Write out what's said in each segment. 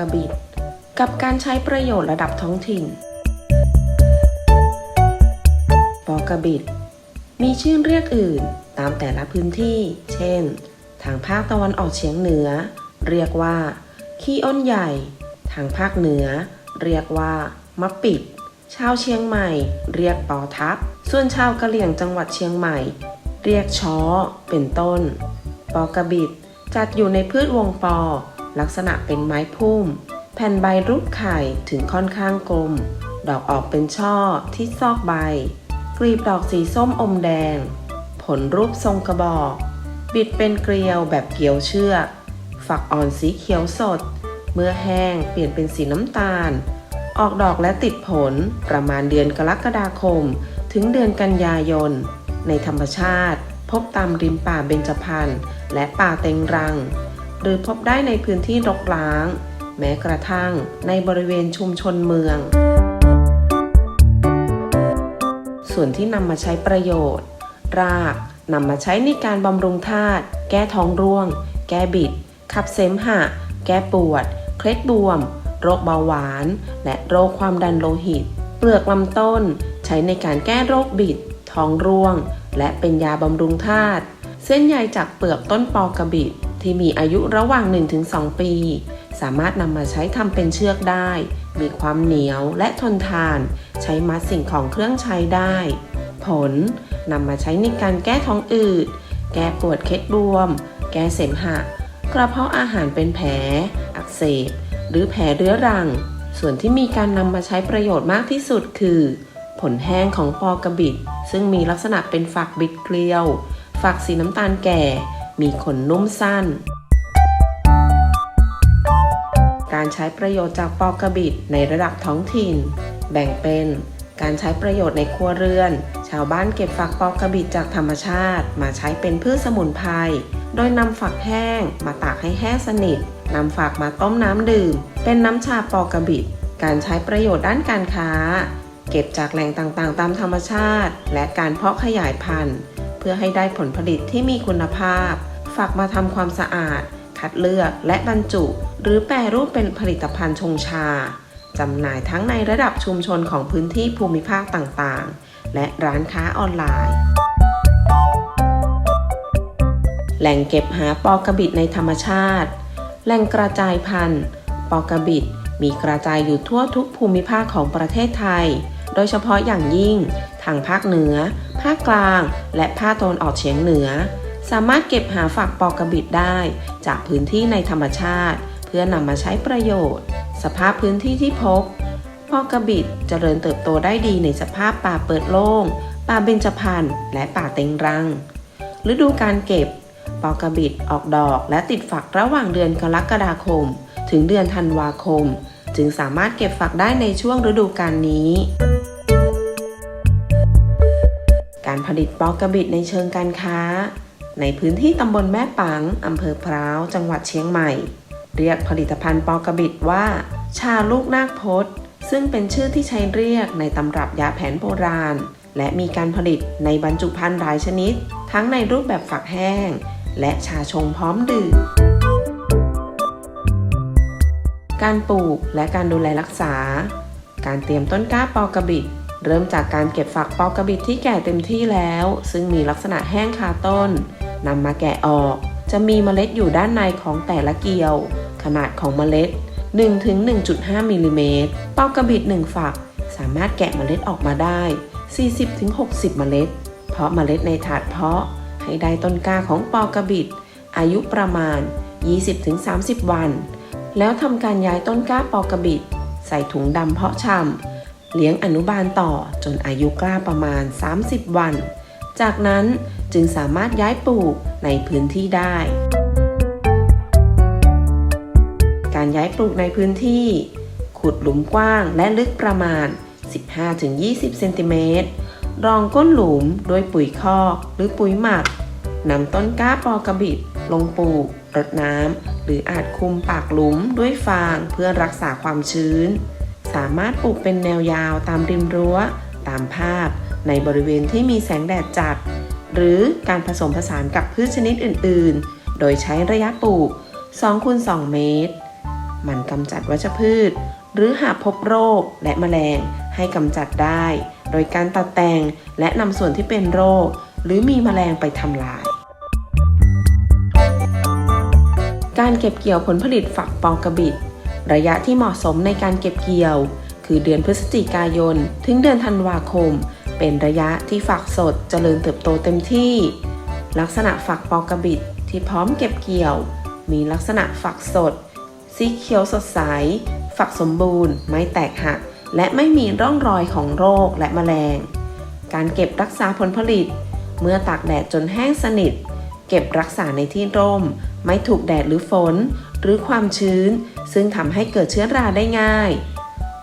กระบิด กับการใช้ประโยชน์ระดับท้องถิ่น ปอกระบิด มีชื่อเรียกอื่นตามแต่ละพื้นที่ เช่น ทางภาคตะวันออกเฉียงเหนือ เรียกว่า ขี้อ้นใหญ่ ทางภาคเหนือ เรียกว่ามะปิด ชาวเชียงใหม่ เรียกปอทับ ส่วนชาวกะเหรี่ยงจังหวัดเชียงใหม่ เรียกช้อ เป็นต้น ปอกระบิดจัดอยู่ในพืชวงปอ ลักษณะเป็นไม้พุ่ม แผ่นใบรูปไข่ถึงค่อนข้างกลม ดอกออกเป็นช่อที่ซอกใบ กลีบดอกสีส้มอมแดง ผลรูปทรงกระบอก บิดเป็นเกลียวแบบเกลียวเชือก ฝักอ่อนสีเขียวสด เมื่อแห้งเปลี่ยนเป็นสีน้ำตาล ออกดอกและติดผลประมาณเดือนกรกฎาคม ถึงเดือนกันยายน ในธรรมชาติ พบตามริมป่าเบญจพรรณและป่าเต็งรัง หรือพบได้ในพื้นที่รกร้าง แม้กระทั่งในบริเวณชุมชนเมือง ส่วนที่นำมาใช้ประโยชน์ รากนำมาใช้ในการบำรุงธาตุแก้ท้องร่วง แก้บิด ขับเสมหะ แก้ปวด เคล็ดบวม โรคเบาหวาน และโรคความดันโลหิต เปลือกลำต้น ใช้ในการแก้โรคบิด ท้องร่วง และเป็นยาบำรุงธาตุเส้นใยจากเปลือกต้นปอกระบิด ที่มีอายุระหว่าง 1-2 ปี สามารถนำมาใช้ทำเป็นเชือกได้ มีความเหนียวและทนทาน ใช้มัดสิ่งของเครื่องใช้ได้ ผลนำมาใช้ในการแก้ท้องอืด แก้ปวดเคล็ดบวม แก้เสมหะ กระเพาะอาหารเป็นแผล อักเสบ หรือแผลเรื้อรัง ส่วนที่มีการนำมาใช้ประโยชน์มากที่สุดคือ ผลแห้งของปอกระบิด ซึ่งมีลักษณะเป็นฝักบิดเกลียว ฝักสีน้ำตาลแก่ มีขนนุ่มสั้น การใช้ประโยชน์จากปอกระบิดในระดับท้องถิ่น แบ่งเป็นการใช้ประโยชน์ในครัวเรือน ชาวบ้านเก็บฝักปอกระบิดจากธรรมชาติ มาใช้เป็นพืชสมุนไพร โดยนำฝักแห้งมาตากให้แห้งสนิท นำฝักมาต้มน้ำดื่ม เป็นน้ำชาปอกระบิด การใช้ประโยชน์ด้านการค้า เก็บจากแหล่งต่างๆ ตามธรรมชาติ และการเพาะขยายพันธุ์ เพื่อให้ได้ผลผลิตที่มีคุณภาพ ฝากมาทำความสะอาด คัดเลือกและบรรจุ หรือแปรรูปเป็นผลิตภัณฑ์ชงชาจำหน่ายทั้งในระดับชุมชนของพื้นที่ภูมิภาคต่างๆ และร้านค้าออนไลน์ แหล่งเก็บหาปอกระบิดในธรรมชาติ แหล่งกระจายพันธุ์ ปอกระบิดมีกระจายอยู่ทั่วทุกภูมิภาคของประเทศไทย โดยเฉพาะอย่างยิ่ง ทางภาคเหนือ ภาคกลาง และภาคตะวันออกเฉียงเหนือ สามารถเก็บหาฝักปอกระบิดได้ จากพื้นที่ในธรรมชาติ เพื่อนำมาใช้ประโยชน์ สภาพพื้นที่ที่พบปอกระบิดเจริญเติบโตได้ดีในสภาพป่าเปิดโล่ง ป่าเบญจพรรณและป่าเต็งรัง ฤดูการเก็บ ปอกระบิดออกดอกและติดฝักระหว่างเดือนกรกฎาคม ถึงเดือนธันวาคม จึงสามารถเก็บฝักได้ในช่วงฤดูกาลนี้ การผลิตปอกระบิดในเชิงการค้า ในพื้นที่ตำบลแม่ปังอำเภอพร้าว จังหวัดเชียงใหม่ เรียกผลิตภัณฑ์ปอกระบิดว่า ชาลูกนาคพดซึ่งเป็นชื่อที่ใช้เรียกในตำรับยาแผนโบราณ และมีการผลิตในบรรจุภัณฑ์หลายชนิด ทั้งในรูปแบบฝักแห้ง และชาชงพร้อมดื่มการปลูกและการดูแลรักษา การเตรียมต้นกล้าปอกระบิด เริ่มจากการเก็บฝักปอกกระบิดที่แก่เต็มที่แล้ว ซึ่งมีลักษณะแห้งคาต้นนำมาแกะออก จะมีเมล็ดอยู่ด้านในของแต่ละเกลียว ขนาดของเมล็ด 1-1.5มิลลิเมตรปอกระบิด1ฝัก สามารถแกะเมล็ดออกมาได้ 40-60 เมล็ด เพาะเมล็ดในถาดเพาะ ให้ได้ต้นกล้าของปอกระบิด อายุประมาณ 20-30 วัน แล้วทำการย้ายต้นกล้าปอกระบิด ใส่ถุงดำเพาะชำ เลี้ยงอนุบาลต่อจนอายุกล้าประมาณ 30 วัน จากนั้นจึงสามารถย้ายปลูกในพื้นที่ได้ การย้ายปลูกในพื้นที่ ขุดหลุมกว้างและลึกประมาณ 15-20 เซนติเมตร รองก้นหลุมด้วยปุ๋ยคอกหรือปุ๋ยหมักนำต้นกล้าปอกระบิดลงปลูกรดน้ำหรืออาจคุมปากหลุมด้วยฟางเพื่อรักษาความชื้น สามารถปลูกเป็นแนวยาวตามริมรั้ว ตามภาพ ในบริเวณที่มีแสงแดดจัด หรือการผสมผสานกับพืชชนิดอื่น ๆ โดยใช้ระยะปลูก2คูณ2เมตร มันกำจัดวัชพืช หรือหากพบโรคและแมลงให้กำจัดได้ โดยการตัดแต่งและนำส่วนที่เป็นโรค หรือมีแมลงไปทำลาย การเก็บเกี่ยวผลผลิตฝักปอกระบิด ระยะที่เหมาะสมในการเก็บเกี่ยว คือเดือนพฤศจิกายน ถึงเดือนธันวาคม เป็นระยะที่ฝักสดเจริญเติบโตเต็มที่ ลักษณะฝักปอกระบิดที่พร้อมเก็บเกี่ยว มีลักษณะฝักสด สีเขียวสดใส ฝักสมบูรณ์ ไม่แตกหัก และไม่มีร่องรอยของโรคและแมลง การเก็บรักษาผลผลิต เมื่อตากแดดจนแห้งสนิท เก็บรักษาในที่ร่ม ไม่ถูกแดดหรือฝน หรือความชื้น ซึ่งทำให้เกิดเชื้อราได้ง่าย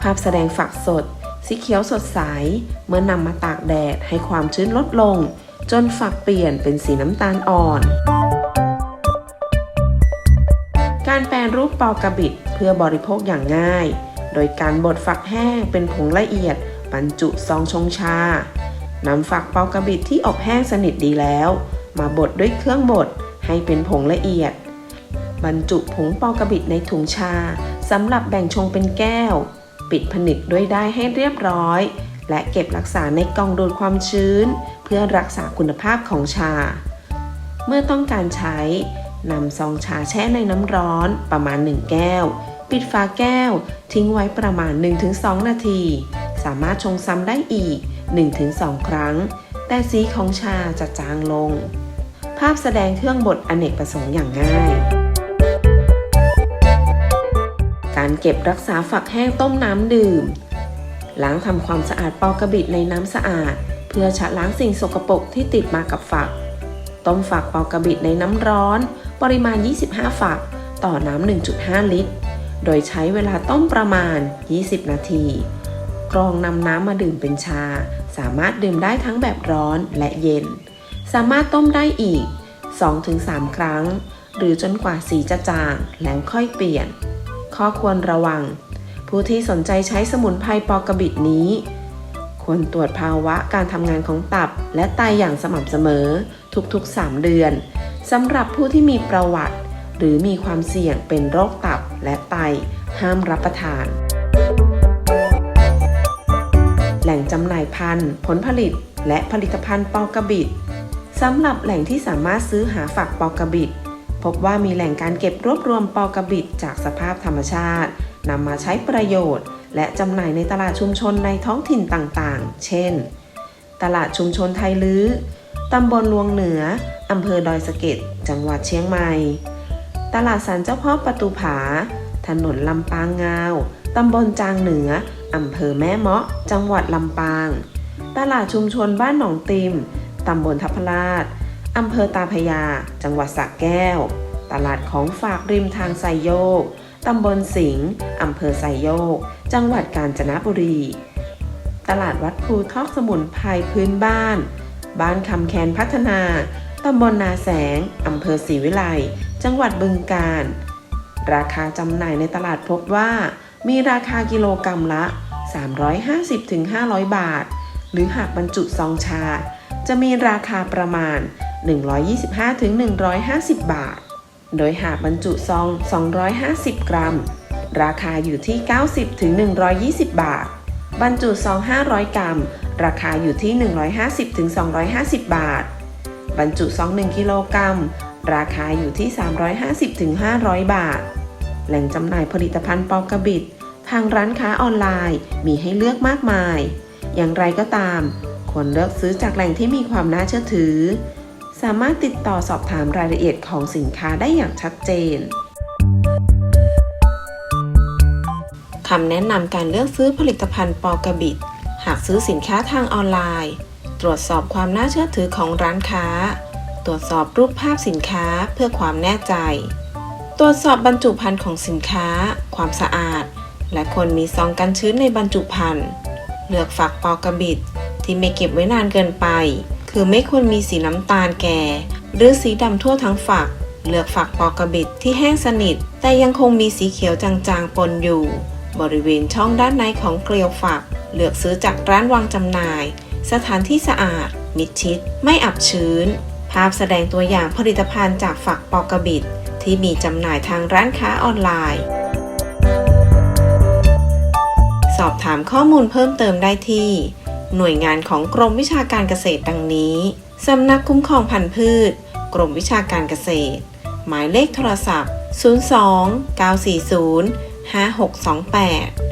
ภาพแสดงฝักสด สีเขียวสดใส เมื่อนำมาตากแดดให้ความชื้นลดลง จนฝักเปลี่ยนเป็นสีน้ำตาลอ่อน การแปรรูปปอกระบิดเพื่อบริโภคอย่างง่าย โดยการบดฝักแห้งเป็นผงละเอียด บรรจุซองชงชานำฝักปอกระบิดที่อบแห้งสนิทดีแล้ว มาบดด้วยเครื่องบดให้เป็นผงละเอียด บรรจุผงปอกระบิดในถุงชาสำหรับแบ่งชงเป็นแก้ว ปิดผนึกด้วยได้ให้เรียบร้อย และเก็บรักษาในกล่องดูดความชื้น เพื่อรักษาคุณภาพของชา เมื่อต้องการใช้นำซองชาแช่ในน้ำร้อนประมาณ 1 แก้ว ปิดฝาแก้ว ทิ้งไว้ประมาณ 1-2 นาที สามารถชงซ้ำได้อีก 1-2 ครั้ง แต่สีของชาจะจางลง ภาพแสดงเครื่องบดอเนกประสงค์อย่างง่าย การเก็บรักษาฝักแห้งต้มน้ำดื่ม ล้างทำความสะอาดปอกระบิดในน้ำสะอาด เพื่อชะล้างสิ่งสกปรกที่ติดมากับฝัก ต้มฝักปอกระบิดในน้ำร้อน ปริมาณ 25 ฝัก ต่อน้ำ 1.5 ลิตร โดยใช้เวลาต้มประมาณ 20 นาที กรองนำน้ำมาดื่มเป็นชา สามารถดื่มได้ทั้งแบบร้อนและเย็น สามารถต้มได้อีก 2-3 ครั้ง หรือจนกว่าสีจะจางแล้วค่อยเปลี่ยน ข้อควรระวัง ผู้ที่สนใจใช้สมุนไพรปอกระบิดนี้ ควรตรวจภาวะการทำงานของตับ และไตอย่างสม่ำเสมอ ทุกๆ 3 เดือนสำหรับผู้ที่มีประวัติ หรือมีความเสี่ยงเป็นโรคตับและไต ห้ามรับประทาน แหล่งจำหน่ายพันธุ์ ผลผลิต และผลิตภัณฑ์ปอกระบิดสำหรับแหล่งที่สามารถซื้อหาฝักปอกระบิด บว่ามีแหล่งการเก็บรวบรวมปอกระบิดจากสภาพธรรมชาตินำมาใช้ประโยชน์ และจำหน่ายในตลาดชุมชนในท้องถิ่นต่างๆ เช่น ตลาดชุมชนไทยลื้อตำบลลวงเหนืออำเภอดอยสะเก็ดจังหวัดเชียงใหม่ ตลาดสันเจ้าพ่อประตูผา ถนนลำปางงาวตำบลจางเหนืออำเภอแม่เมาะ จังหวัดลำปาง ตลาดชุมชนบ้านหนองติมตำบลทับพลาด อำเภอตาพยา จังหวัดสระแก้ว ตลาดของฝากริมทางไซโยก ตำบลสิงห์อำเภอไซโยก จังหวัดกาญจนบุรี ตลาดวัดภูทอกสมุนไพรพื้นบ้าน บ้านคำแคนพัฒนา ตำบลนาแสง อำเภอศรีวิไล จังหวัดบึงกาฬ ราคาจำหน่ายในตลาดพบว่า มีราคากิโลกรรัมละ 350-500 บาท หรือหากบรรจุซองชา จะมีราคาประมาณ 125-150 บาท โดยหากบรรจุซอง 250 กรัม ราคาอยู่ที่ 90-120 บาท บรรจุซอง 500 กรัม ราคาอยู่ที่ 150-250 บาท บรรจุซอง 1 กิโลกรัม ราคาอยู่ที่ 350-500 บาท แหล่งจำหน่ายผลิตภัณฑ์ปอกระบิดทางร้านค้าออนไลน์มีให้เลือกมากมาย อย่างไรก็ตาม ควรเลือกซื้อจากแหล่งที่มีความน่าเชื่อถือ สามารถติดต่อสอบถามรายละเอียดของสินค้าได้อย่างชัดเจนคำแนะนำการเลือกซื้อผลิตภัณฑ์ปอกระบิด หากซื้อสินค้าทางออนไลน์ ตรวจสอบความน่าเชื่อถือของร้านค้า ตรวจสอบรูปภาพสินค้าเพื่อความแน่ใจ ตรวจสอบบรรจุภัณฑ์ของสินค้า ความสะอาด และควรมีซองกันชื้นในบรรจุภัณฑ์ เลือกฝักปอกระบิดที่ไม่เก็บไว้นานเกินไป คือไม่ควรมีสีน้ำตาลแก่ หรือสีดำทั่วทั้งฝัก เลือกฝักปอกระบิดที่แห้งสนิท แต่ยังคงมีสีเขียวจางๆปนอยู่ บริเวณช่องด้านในของเกลียวฝัก เลือกซื้อจากร้านวางจำหน่าย สถานที่สะอาด มิดชิด ไม่อับชื้น ภาพแสดงตัวอย่างผลิตภัณฑ์จากฝักปอกระบิด ที่มีจำหน่ายทางร้านค้าออนไลน์ สอบถามข้อมูลเพิ่มเติมได้ที่ หน่วยงานของกรมวิชาการเกษตรดังนี้ สำนักคุ้มครองพันธุ์พืช กรมวิชาการเกษตร หมายเลขโทรศัพท์ 02 940 5628